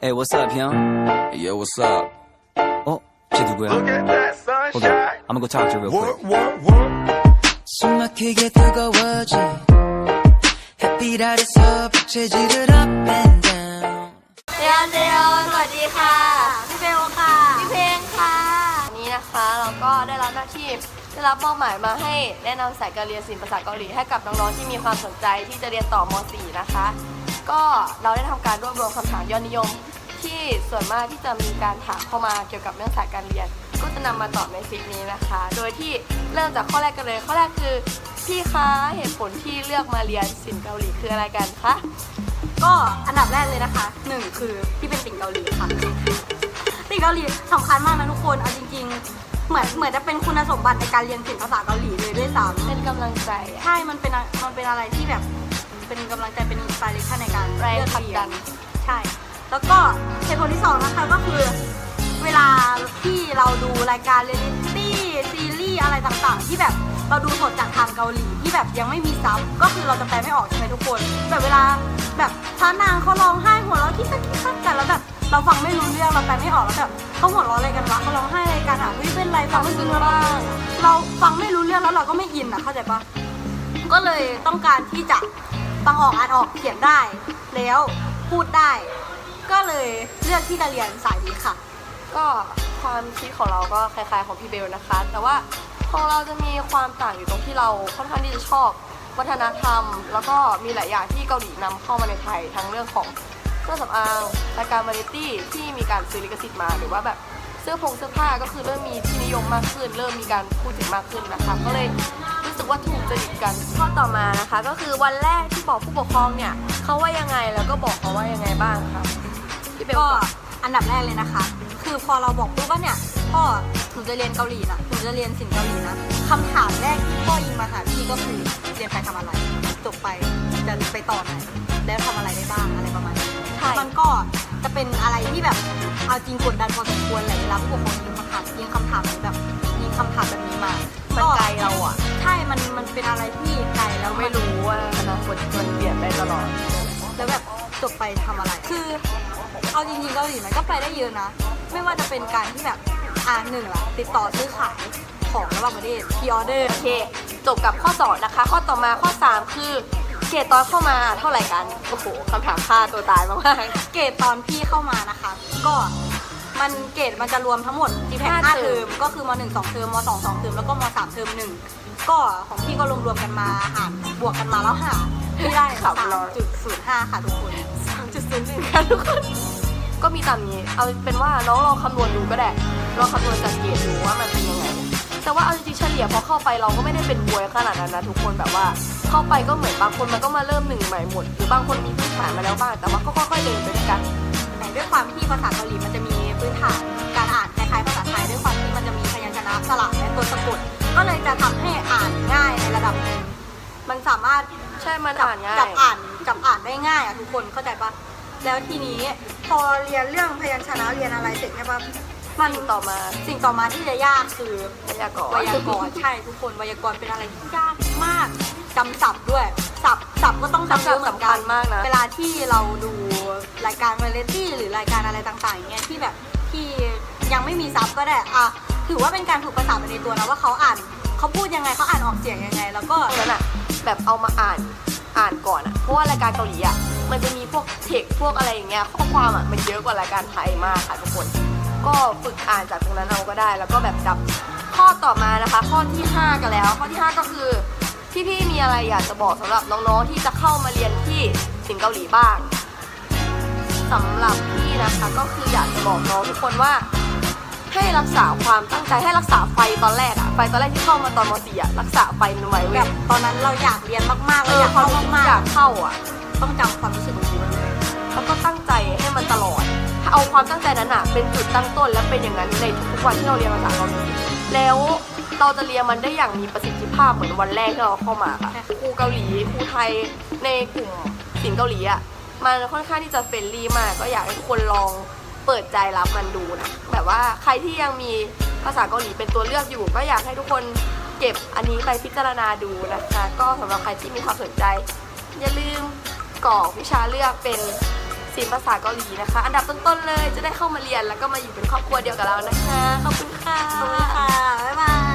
Hey, what's up, 형? Yo, what's up? 어? 쟤 누구야? Look at that Hold on. sunshine. I'm gonna go talk to her real quick. What, what, what? 숨 막히게 뜨거워진 햇빛 아래서 부채질을 up and down เรียนเรียวสวัสดีค่ะ พี่เบลค่ะ พี่เพลงค่ะวันนี้นะคะเราก็ได้รับหน้าที่ได้รับมอบหมายมาให้แนะนำสายการเรียนศิลปภาษาเกาหลีให้กับน้องๆที่มีความสนใจที่จะเรียนต่อม .4 นะคะ ก็เราได้ทำการรวบรวมคำถามยอดนิยม ที่ส่วนมากที่จะมีการถามเข้ามาเกี่ยวกับเรื่องสายการเรียน ก็จะนำมาตอบในคลิปนี้นะคะ โดยที่เริ่มจากข้อแรกกันเลย ข้อแรกคือพี่คะเหตุผลที่เลือกมาเรียนศิลป์เกาหลีคืออะไรกันคะก็อันดับแรกเลยนะคะหนึ่งคือพี่เป็นติ่งเกาหลีค่ะติ่งเกาหลีสำคัญมากนะทุกคนเอาจริง ๆ เหมือนเหมือนจะเป็นคุณสมบัติในการเรียนศิลป์ภาษาเกาหลีเลยด้วยซ้เป็นกำลังใจำอะใช่มันเป็นอะมันเป็นอะไรที่แบบเป็นกำลังใจเป็นอินสปิเรชันในการแรงเลือกผลักเรียดันนใช่ แล้วก็เหตุผลที่สองนะคะก็คือ เวลาที่เราดูรายการเรียลิตี้ซีรีส์อะไรต่างๆ ที่แบบเราดูสดจากทางเกาหลีที่แบบยังไม่มีซับก็คือเราจะแปลไม่ออกใช่ไหมทุกคนแบบเวลาแบบพระนางเขาร้องไห้หัวเราะที่สักที่สักกันแล้วแบบเราฟังไม่รู้เรื่องเราแปลไม่ออกแล้วแบบเขาหัวเราะอะไรกันวะเขาร้องไห้อะไรกันอะเฮ้ยเป็นไรฟังไม่รู้เรื่องบ้างเราฟังไม่รู้เรื่องแล้วเราก็ไม่อินอะเข้าใจปะก็เลยต้องการที่จะฟังออกอ่านออกเขียนได้ แล้วพูดได้ ก็เลยเลือกที่จะเรียนสายนี้ค่ะ ก็ความคิดของเราก็คล้ายๆของพี่เบลนะคะ แต่ว่าของเราจะมีความต่างอยู่ตรงที่เราค่อนข้างที่จะชอบวัฒนธรรม แล้วก็มีหลายอย่างที่เกาหลีนำเข้ามาในไทยทั้งเรื่องของเครื่องสำอางรายการวาไรตี้ที่มีการซื้อลิขสิทธิ์มาหรือว่าแบบเสื้อผงเสื้อผ้าก็คือเริ่มมีที่นิยมมากขึ้น เริ่มมีการพูดถึงมากขึ้นนะคะก็เลยรู้สึกว่าถูกจริตกันข้อต่อมานะคะ ก็คือวันแรกที่บอกผู้ปกครองเนี่ยเขาว่ายังไงแล้วก็บอกเขาว่ายังไงบ้างคะ พี่เบลก็ก่อนอันดับแรกเลยนะคะ คือพอเราบอกปุ๊บว่าเนี่ยพ่อหนูจะเรียนเกาหลีนะหนูจะเรียนศิลป์เกาหลีนะคำถามแรกที่พ่อยิงมาหาพี่ก็คือเรียนไปทำอะไรจบไปจะไปต่อไหนแล้วทำอะไรได้บ้างอะไรประมาณนี้ใช่มันก็จะเป็นอะไรที่แบบเอาจริงกดดันพอสมควรเลยเวลาผู้ปกครองยิงคำถามยิงคำถามแบบยิงคำถามแบบนี้มามันไกลเราอะใช่ มันมันเป็นอะไรที่ไกลแล้เราวไม่รู้ว่าอนาคตมันเปลี่ยนได้ตลอด แล้วแบบจบไปทำอะไร คือ เอาจริงๆเกาหลีมันก็ไปได้เยอะนะ ไม่ว่าจะเป็นการที่แบบอ่าหนึ่งละติดต่อซื้อขายของระหว่างประเทศพีออเดอร์โอเค จบกับข้อ 2 นะคะ ข้อต่อมาข้อ 3 คือเกรดตอนเข้ามาเท่าไหร่กัน โอ้โหคำถามฆ่าตัวตายมากเกรดตอนพี่เข้ามานะคะ ก็มันเกรดมันจะรวมทั้งหมด g p a 5เทอมก็คือม1 2เทอมม2 2เทอมแล้วก็ม3เทอม1ก็ของพี่ก็รวมๆกันมาหารบวกกันมาแล้วหารพี่ได้3.05ค่ะทุกคนๆ3.01ค่ะทุกคน ก็มีตามนี้ เอาเป็นว่าน้องลองคำนวณดูก็ได้ลองคำนวณจากเกรดดูว่ามันเป็นยังไง แต่ว่าเอาจริงๆเฉลี่ยพอเข้าไปเราก็ไม่ได้เป็นบวยขนาดนั้นนะทุกคนแบบว่าเข้าไปก็เหมือนบางคนมันก็มาเริ่มหนึ่งใหม่หมด หรือบางคนมีพื้นฐานมาแล้วบ้างแต่ว่าก็ค่อยๆเดินไปด้วยกันแต่ด้วยความที่ภาษาเกาหลีมันจะมีพื้นฐานการอ่านคล้ายๆภาษาไทยด้วยความที่มันจะมีพยัญชนะสระและตัวสะกดก็เลยจะทำให้อ่านง่ายในระดับหนึ่งมันสามารถใช่มันจับอ่านง่ายจับอ่านจับอ่านได้ง่ายอะทุกคนเข้าใจปะ แล้วทีนี้พอเรียนเรื่องพยัญชนะเรียนอะไรเสร็จใช่ปะมันสิ่งต่อมา สิ่งต่อมาที่จะยากคือพยากรณ์ ไวยากรณ์ใช่ทุกคนไวยากรณ์เป็นอะไรที่ยากมากจำศัพท์ด้วยศัพท์ศัพท์ก็ต้องจำเยอะเหมือนสำกัคันญมากนะเวลาที่เราดูรายการวาไรตี้หรือรายการอะไรต่างๆอย่างเงี้ยที่แบบที่ยังไม่มีซับก็ได้อะถือว่าเป็นการฝึกภาษาไปในตัวนะว่าเขาอ่านเขาพูดยังไงเขาอ่านออกเสียงยังไง แล้วก็ตรงนั้นอะแบบเอามาอ่านอ่านก่อนอะเพราะว่ารายการเกาหลีอะ มันจะมีพวกเทคพวกอะไรอย่างเงี้ยข้อความอะมันเยอะกว่ารายการไทยมากค่ะทุกคน ก็ฝึกอ่านจากตรงนั้นเอาก็ได้ แล้วก็แบบจับข้อต่อมานะคะ ข้อที่ 5 กันแล้ว ข้อที่ 5 ก็คือพี่ๆมีอะไรอยากจะบอกสำหรับน้องๆที่จะเข้ามาเรียนที่สิงเกาหลีบ้างสำหรับพี่นะคะก็คืออยากจะบอกน้องทุกคนว่าให้รักษาความตั้งใจให้รักษาไฟตอนแรกอะไฟตอนแรกที่เข้ามาตอนม .4 อะรักษาไฟมันไว้แบเว้ยบตอนนั้นเราอยากเรียนมากๆเอเราออยากความเข้ารู้สึกมากอยากเข้าอะๆ ต้องจำความรู้สึกของนี้ไว้เลยแล้วก็ตั้งใจให้มันตลอด ถ้าเอาความตั้งใจนั้นอะเป็นจุดตั้งต้นและเป็นอย่างนั้นในทุกๆวันที่เราเรียนภาษาเกาหลีแล้วเราจะเรียนมันได้อย่างมีประสิทธิภาพเหมือนวันแรกที่เราเข้ามาค่ะครูเกาหลีครูไทยในกลุ่มศิลป์เกาหลีอะมันค่อนข้างที่จะเฟรนลี่มาก ก็อยากให้ทุกคนลองเปิดใจรับมันดูนะแบบว่าใครที่ยังมีภาษาเกาหลีเป็นตัวเลือกอยู่ ก็อยากให้ทุกคนเก็บอันนี้ไปพิจารณาดูนะคะ ก็สำหรับใครที่มีความสนใจ อย่าลืม กรอกวิชาเลือกเป็นศิลปภาษาเกาหลีนะคะ อันดับต้นๆเลยจะได้เข้ามาเรียนแล้วก็มาอยู่เป็นครอบครัวเดียวกับเรานะคะ ขอบคุณค่ะ ขอบคุณค่ะ บ๊ายบาย